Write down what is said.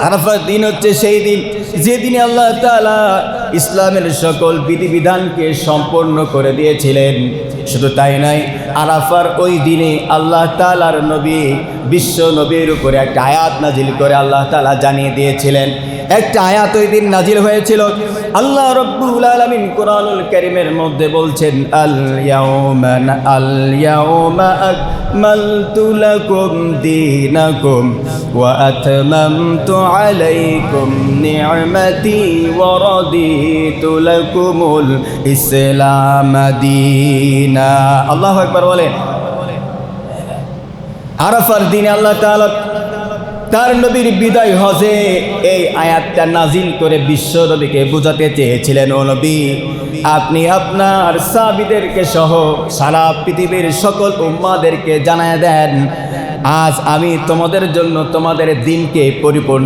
আরাফার দিন হচ্ছে সেই দিন। যেদিনে আল্লাহ তাআলা ইসলামের সকল বিধিবিধানকে সম্পন্ন করে দিয়েছিলেন। শুধু তাই নয়, আরাফার ওই দিনে আল্লাহ তাআলার নবী, বিশ্ব নবীর উপরে একটা আয়াত নাজিল করে আল্লাহ তালা জানিয়ে দিয়েছিলেন। একটা আয়াত ওই দিন নাজিল হয়েছিল। আল্লাহ রব্বুল আলামিন কোরআনুল করিমের মধ্যে বলছেন, আল ইয়াউমা আল ইয়াউমা আকমালতু লাকুম দীনাকুম ওয়া আতমামতু আলাইকুম নি'মাতি ওয়া রাদিতু লাকুমুল ইসলাম দীনা। আল্লাহু আকবার বলেন। আরাফার দিনে আল্লাহ তাআলা তার নবীর বিদায় হজে এই আয়াতটা নাজিল করে বিশ্ব নবীকে বোঝাতে চেয়েছিলেন, ও নবী, আপনি আপনার সাবিদেরকে সহ সারা পৃথিবীর সকল উম্মাদেরকে জানায় দেন, আজ আমি তোমাদের জন্য তোমাদের দিনকে পরিপূর্ণ